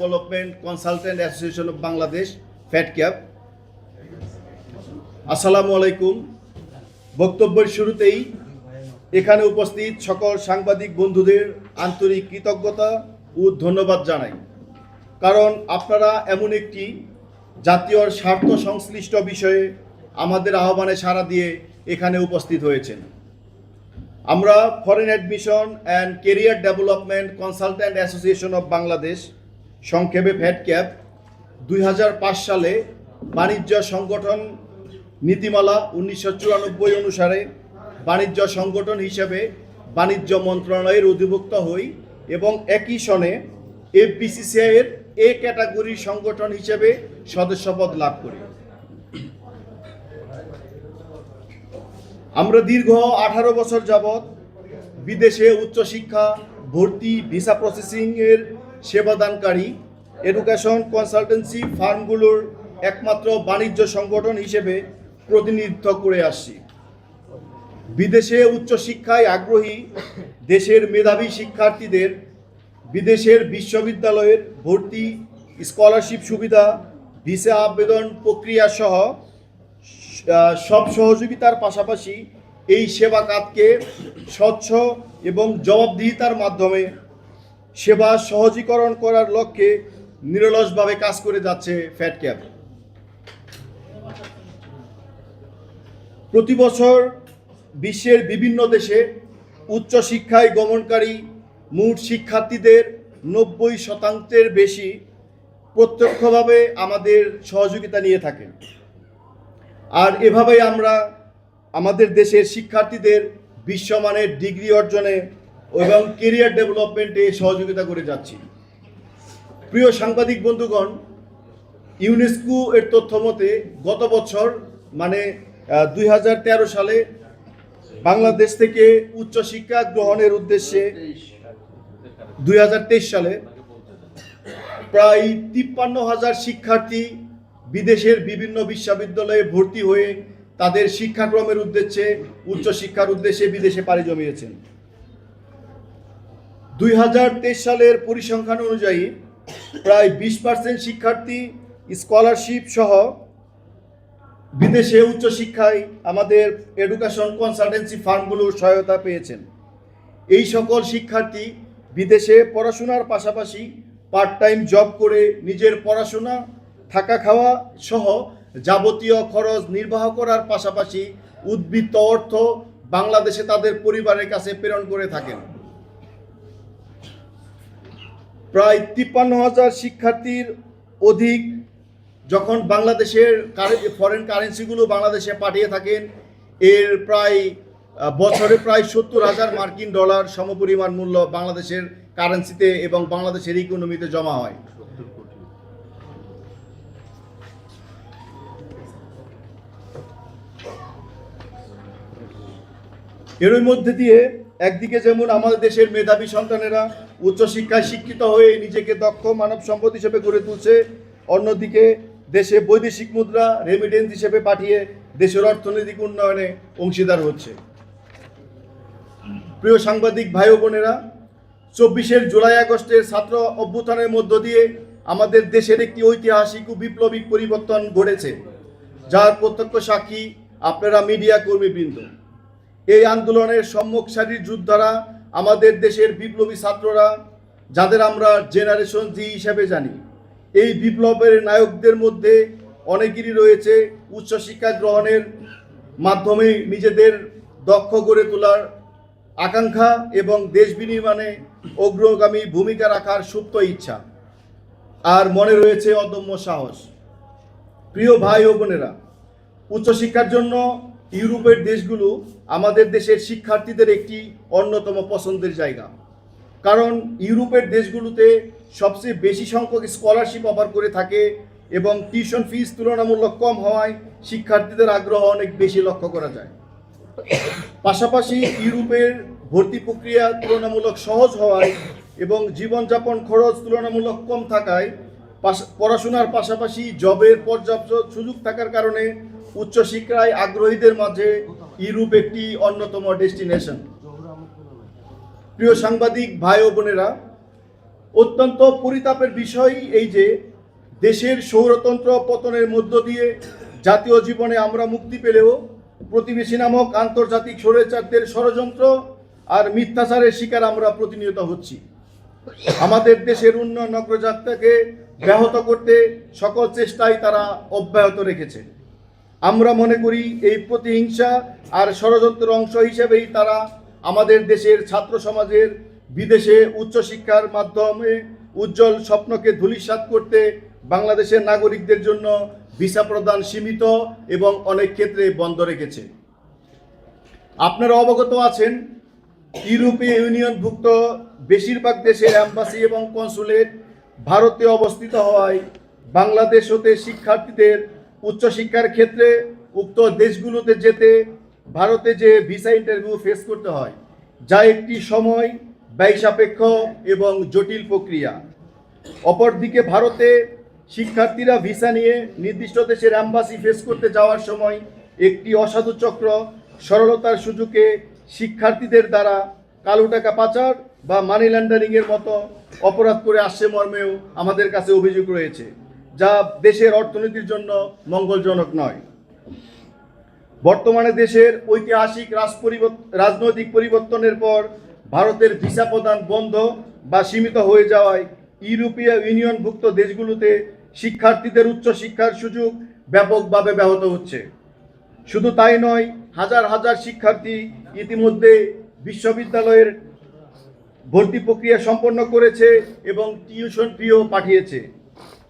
Development consultant association of Bangladesh FATCAP আসসালামু আলাইকুম। বক্তব্যের শুরুতেই এখানে উপস্থিত সকল সাংবাদিক বন্ধুদের আন্তরিক কৃতজ্ঞতা ও ধন্যবাদ জানাই। কারণ আপনারা এমন একটি জাতীয় স্বার্থ সংশ্লিষ্ট বিষয়ে আমাদের আহ্বানে সাড়া দিয়ে এখানে উপস্থিত হয়েছেন। আমরা foreign admission and career development consultant association of Bangladesh সংক্ষেপে ফ্যাট ক্যাপ, দুই হাজার পাঁচ সালে বাণিজ্য সংগঠন নীতিমালা উনিশশো চুরানব্বই অনুসারে বাণিজ্য সংগঠন হিসেবে বাণিজ্য মন্ত্রণালয়ের অধিভুক্ত হই এবং একই সনে এফবিসিসিআই এর এ ক্যাটাগরির সংগঠন হিসেবে সদস্যপদ লাভ করি। আমরা দীর্ঘ আঠারো বছর যাবৎ বিদেশে উচ্চশিক্ষা, ভর্তি, ভিসা প্রসেসিং এর সেবাদানকারী এডুকেশন কনসালটেন্সি ফার্মগুলোর একমাত্র বাণিজ্য সংগঠন হিসেবে প্রতিনিধিত্ব করে আসছি। বিদেশে উচ্চশিক্ষায় আগ্রহী দেশের মেধাবী শিক্ষার্থীদের বিদেশের বিশ্ববিদ্যালয়ের ভর্তি স্কলারশিপ সুবিধা, ভিসা আবেদন প্রক্রিয়া সহ সব সহযোগিতার পাশাপাশি এই সেবা খাতকে স্বচ্ছ এবং জবাবদিহিতার মাধ্যমে সেবা সহজীকরণ করার লক্ষ্যে নিরলসভাবে কাজ করে যাচ্ছে ফ্যাট ক্যাব। প্রতি বছর বিশ্বের বিভিন্ন দেশে উচ্চশিক্ষায় গমনকারী মোট শিক্ষার্থীদের নব্বই শতাংশের বেশি প্রত্যক্ষভাবে আমাদের সহযোগিতা নিয়ে থাকেন আর এভাবেই আমরা আমাদের দেশের শিক্ষার্থীদের বিশ্বমানের ডিগ্রি অর্জনে এবং কেরিয়ার ডেভেলপমেন্টে সহযোগিতা করে যাচ্ছি। প্রিয় সাংবাদিক বন্ধুগণ ইউনেস্কো এর তথ্য মতে গত বছর মানে দুই হাজার তেরো সালে বাংলাদেশ থেকে উচ্চশিক্ষা গ্রহণের উদ্দেশ্যে দুই হাজার তেইশ সালে প্রায় তিপ্পান্ন হাজার শিক্ষার্থী বিদেশের বিভিন্ন বিশ্ববিদ্যালয়ে ভর্তি হয়ে তাদের শিক্ষাক্রমের উদ্দেশ্যে উচ্চশিক্ষার উদ্দেশ্যে বিদেশে পাড়ি জমিয়েছেন। দুই হাজার তেইশ সালের পরিসংখ্যান অনুযায়ী প্রায় বিশ পার্সেন্ট শিক্ষার্থী স্কলারশিপ সহ বিদেশে উচ্চশিক্ষায় আমাদের এডুকেশন কনসালটেন্সি ফার্মগুলোর সহায়তা পেয়েছেন। এই সকল শিক্ষার্থী বিদেশে পড়াশোনার পাশাপাশি পার্ট টাইম জব করে নিজের পড়াশোনা, থাকা খাওয়া সহ যাবতীয় খরচ নির্বাহ করার পাশাপাশি উদ্বৃত্ত অর্থ বাংলাদেশে তাদের পরিবারের কাছে প্রেরণ করে থাকেন। প্রায় তিপ্পান্ন হাজার শিক্ষার্থীর অধিক যখন বাংলাদেশের ফরেন কারেন্সিগুলো বাংলাদেশে পাঠিয়ে থাকেন, এর প্রায় বছরে প্রায় সত্তর হাজার মার্কিন ডলার সমপরিমাণ মূল্য বাংলাদেশের কারেন্সিতে এবং বাংলাদেশের ইকোনমিতে জমা হয়। এরই মধ্যে দিয়ে একদিকে যেমন আমাদের দেশের মেধাবী সন্তানেরা উচ্চশিক্ষায় শিক্ষিত হয়ে নিজেকে দক্ষ মানব সম্পদ হিসেবে গড়ে তুলছে, অন্যদিকে দেশে বৈদেশিক মুদ্রা রেমিটেন্স হিসেবে পাঠিয়ে দেশের অর্থনৈতিক উন্নয়নে অংশীদার হচ্ছে। প্রিয় সাংবাদিক ভাই বোনেরা, চব্বিশের জুলাই আগস্টের ছাত্র অভ্যুত্থানের মধ্য দিয়ে আমাদের দেশের একটি ঐতিহাসিক ও বিপ্লবিক পরিবর্তন ঘটেছে, যার প্রত্যক্ষ সাক্ষী আপনারা মিডিয়া কর্মীবৃন্দ। এই আন্দোলনের সম্মুখ সারির যোদ্ধারা আমাদের দেশের বিপ্লবী ছাত্ররা, যাদের আমরা জেনারেশন জি হিসেবে জানি, এই বিপ্লবের নায়কদের মধ্যে অনেকেরই রয়েছে উচ্চশিক্ষা গ্রহণের মাধ্যমে নিজেদের দক্ষ গড়ে তোলার আকাঙ্ক্ষা এবং দেশ বিনির্মাণে অগ্রগামী ভূমিকা রাখার সুপ্ত ইচ্ছা। আর মনে রয়েছে অদম্য সাহস। প্রিয় ভাই ও বোনেরা, উচ্চশিক্ষার জন্য ইউরোপের দেশগুলো আমাদের দেশের শিক্ষার্থীদের একটি অন্যতম পছন্দের জায়গা। কারণ ইউরোপের দেশগুলোতে সবচেয়ে বেশি সংখ্যক স্কলারশিপ অফার করে থাকে এবং টিউশন ফিস তুলনামূলক কম হওয়ায় শিক্ষার্থীদের আগ্রহ অনেক বেশি লক্ষ্য করা যায়। পাশাপাশি ইউরোপের ভর্তি প্রক্রিয়া তুলনামূলক সহজ হওয়ায় এবং জীবনযাপন খরচ তুলনামূলক কম থাকায় পড়াশোনার পাশাপাশি জবের পর্যাপ্ত সুযোগ থাকার কারণে উচ্চশিক্ষায় আগ্রহীদের মাঝে ইউরোপ একটি অন্যতম ডেস্টিনেশন। প্রিয় সাংবাদিক ভাই ও বোনেরা, অত্যন্ত পরিতাপের বিষয় এই যে দেশের সৌরতন্ত্র পতনের মধ্য দিয়ে জাতীয় জীবনে আমরা মুক্তি পেলেও প্রতিবেশী নামক আন্তর্জাতিক স্বৈরাচারদের ষড়যন্ত্র আর মিথ্যাচারের শিকার আমরা প্রতিনিয়ত হচ্ছি। আমাদের দেশের উন্নয়ন অগ্রযাত্রাকে ব্যাহত করতে সকল চেষ্টাই তারা অব্যাহত রেখেছে। আমরা মনে করি এই প্রতিহিংসা আর ষড়যন্ত্রের অংশ হিসেবেই তারা আমাদের দেশের ছাত্র সমাজের বিদেশে উচ্চশিক্ষার মাধ্যমে উজ্জ্বল স্বপ্নকে ধূলিসাৎ করতে বাংলাদেশের নাগরিকদের জন্য ভিসা প্রদান সীমিত এবং অনেক ক্ষেত্রে বন্ধ রেখেছে। আপনারা অবগত আছেন ইউরোপীয় ইউনিয়নভুক্ত বেশিরভাগ দেশের অ্যাম্বাসি এবং কনসুলেট ভারতে অবস্থিত হওয়ায় বাংলাদেশ হতে শিক্ষার্থীদের উচ্চশিক্ষার ক্ষেত্রে উক্ত দেশগুলোতে যেতে ভারতে যে ভিসা ইন্টারভিউ ফেস করতে হয়, যা একটি সময় ব্যয় সাপেক্ষ এবং জটিল প্রক্রিয়া। অপরদিকে ভারতে শিক্ষার্থীরা ভিসা নিয়ে নির্দিষ্ট দেশের অ্যাম্বাসি ফেস করতে যাওয়ার সময় একটি অসাধু চক্র সরলতার সুযোগে শিক্ষার্থীদের দ্বারা কালো টাকা পাচার বা মানি লন্ডারিংয়ের মতো অপরাধ করে আসছে মর্মেও আমাদের কাছে অভিযোগ রয়েছে। দেশের অর্থনীতির জন্য মঙ্গলজনক নয়। বর্তমানে দেশের ঐতিহাসিক রাজ রাজনৈতিক পরিবর্তনের পর ভারতের ভিসা প্রদান বন্ধ বা সীমিত হয়ে যাওয়ায় ইউরোপীয় ইউনিয়নভুক্ত দেশগুলোতে শিক্ষার্থীদের উচ্চশিক্ষার সুযোগ ব্যাপকভাবে ব্যাহত হচ্ছে। শুধু তাই নয়, হাজার হাজার শিক্ষার্থী ইতিমধ্যে বিশ্ববিদ্যালয়ের ভর্তি প্রক্রিয়া সম্পন্ন করেছে এবং টিউশন ফিও পাঠিয়েছে।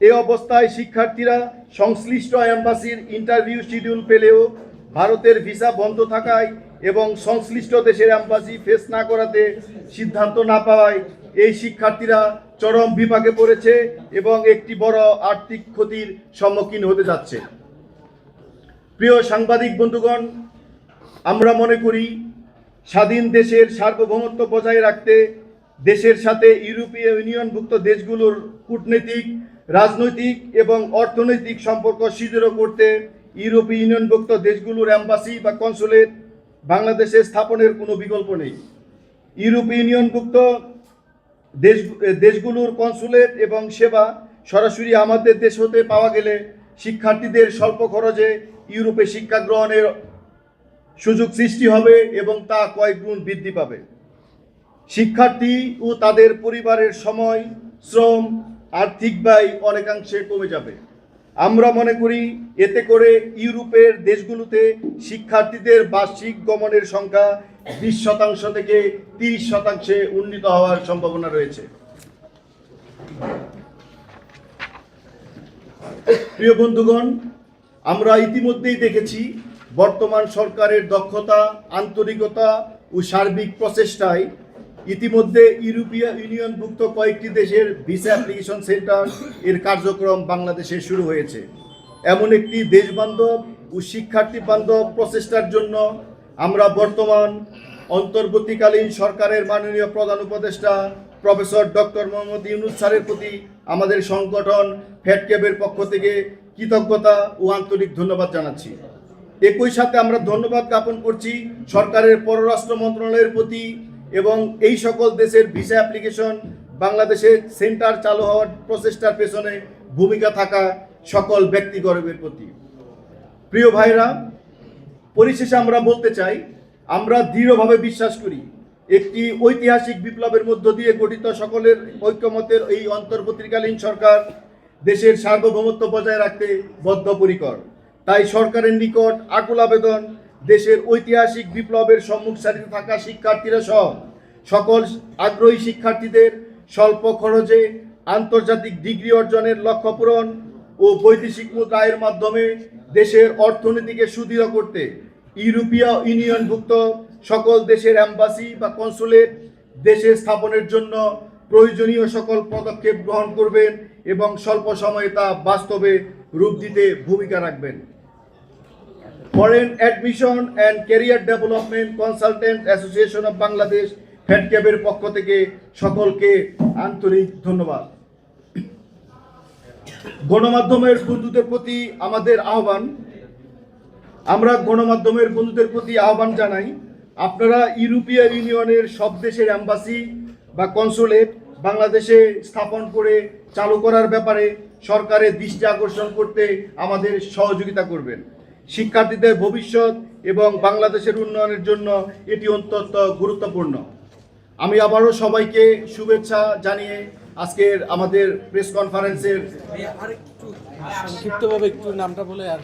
এ অবস্থায় শিক্ষার্থীরা সংশ্লিষ্ট অ্যাম্বাসির ইন্টারভিউ শিডিউল পেলেও ভারতের ভিসা বন্ধ থাকায় এবং সংশ্লিষ্ট দেশের অ্যাম্বাসি ফেস না করাতে সিদ্ধান্ত না পাওয়ায় এই শিক্ষার্থীরা চরম বিপাকে পড়েছে এবং একটি বড় আর্থিক ক্ষতির সম্মুখীন হতে যাচ্ছে। প্রিয় সাংবাদিক বন্ধুগণ, আমরা মনে করি স্বাধীন দেশের সার্বভৌমত্ব বজায় রাখতে দেশের সাথে ইউরোপীয় ইউনিয়নভুক্ত দেশগুলোর কূটনৈতিক রাজনৈতিক এবং অর্থনৈতিক সম্পর্ক সুদৃঢ় করতে ইউরোপীয় ইউনিয়নভুক্ত দেশগুলোর অ্যাম্বাসি বা কনসুলেট বাংলাদেশে স্থাপনের কোনো বিকল্প নেই। ইউরোপীয় ইউনিয়নভুক্ত দেশ, দেশগুলোর কনসুলেট এবং সেবা সরাসরি আমাদের দেশ হতে পাওয়া গেলে শিক্ষার্থীদের স্বল্প খরচে ইউরোপে শিক্ষা গ্রহণের সুযোগ সৃষ্টি হবে এবং তা কয়েক গুণ বৃদ্ধি পাবে। শিক্ষার্থী ও তাদের পরিবারের সময়, শ্রম আর্থিক ব্যয় অনেকাংশে কমে যাবে। আমরা মনে করি এতে করে ইউরোপের দেশগুলোতে শিক্ষার্থীদের বার্ষিক গমনের সংখ্যা বিশ শতাংশ থেকে তিরিশ শতাংশে উন্নীত হওয়ার সম্ভাবনা রয়েছে। প্রিয় বন্ধুগণ, আমরা ইতিমধ্যেই দেখেছি বর্তমান সরকারের দক্ষতা, আন্তরিকতা ও সার্বিক প্রচেষ্টায় ইতিমধ্যে ইউরোপীয় ইউনিয়নভুক্ত কয়েকটি দেশের ভিসা অ্যাপ্লিকেশন সেন্টার এর কার্যক্রম বাংলাদেশে শুরু হয়েছে। এমন একটি দেশবান্ধব ও শিক্ষার্থী বান্ধব প্রচেষ্টার জন্য আমরা বর্তমান অন্তর্বর্তীকালীন সরকারের মাননীয় প্রধান উপদেষ্টা প্রফেসর ডক্টর মোহাম্মদ ইউনুস স্যারের প্রতি আমাদের সংগঠন ফ্যাটক্যাবের পক্ষ থেকে কৃতজ্ঞতা ও আন্তরিক ধন্যবাদ জানাচ্ছি। একই সাথে আমরা ধন্যবাদ জ্ঞাপন করছি সরকারের পররাষ্ট্র মন্ত্রণালয়ের প্রতি এবং এই সকল দেশের ভিসা অ্যাপ্লিকেশন বাংলাদেশে সেন্টার চালু হওয়ার প্রচেষ্টার পেছনে ভূমিকা থাকা সকল ব্যক্তিগর্বের প্রতি প্রিয় ভাইরা, পরিশেষে আমরা বলতে চাই, আমরা দৃঢ়ভাবে বিশ্বাস করি, একটি ঐতিহাসিক বিপ্লবের মধ্য দিয়ে গঠিত সকলের ঐক্যমতের এই অন্তর্বর্তীকালীন সরকার দেশের সার্বভৌমত্ব বজায় রাখতে বদ্ধপরিকর। তাই সরকারের নিকট আকুল আবেদন দেশের ঐতিহাসিক বিপ্লবের সম্মুখ সারিতে থাকা শিক্ষার্থীরা সহ সকল আগ্রহী শিক্ষার্থীদের স্বল্প খরচে আন্তর্জাতিক ডিগ্রি অর্জনের লক্ষ্য পূরণ ও বৈদেশিক মুদ্রা আয়ের মাধ্যমে দেশের অর্থনীতিকে সুদৃঢ় করতে ইউরোপীয় ইউনিয়নভুক্ত সকল দেশের অ্যাম্বাসি বা কনসুলেট দেশে স্থাপনের জন্য প্রয়োজনীয় সকল পদক্ষেপ গ্রহণ করবেন এবং স্বল্প সময়ে তা বাস্তবে রূপ দিতে ভূমিকা রাখবেন। Foreign admission and career development consultant association of Bangladesh ফ্যাটক্যাবের পক্ষ থেকে সকলকে আন্তরিক ধন্যবাদ। গণমাধ্যমের বন্ধুদের প্রতি আমাদের আহ্বান, আমরা গণমাধ্যমের বন্ধুদের প্রতি আহ্বান জানাই, আপনারা ইউরোপীয় ইউনিয়নের সব দেশের অ্যাম্বাসি বা কনসুলেট বাংলাদেশে স্থাপন করে চালু করার ব্যাপারে সরকারের দৃষ্টি আকর্ষণ করতে আমাদের সহযোগিতা করবেন। শিক্ষার্থীদের ভবিষ্যৎ এবং বাংলাদেশের উন্নয়নের জন্য এটি অত্যন্ত গুরুত্বপূর্ণ। আমি আবারও সবাইকে শুভেচ্ছা জানিয়ে আজকের আমাদের প্রেস কনফারেন্সের সংক্ষিপ্তভাবে একটু নামটা বলে আর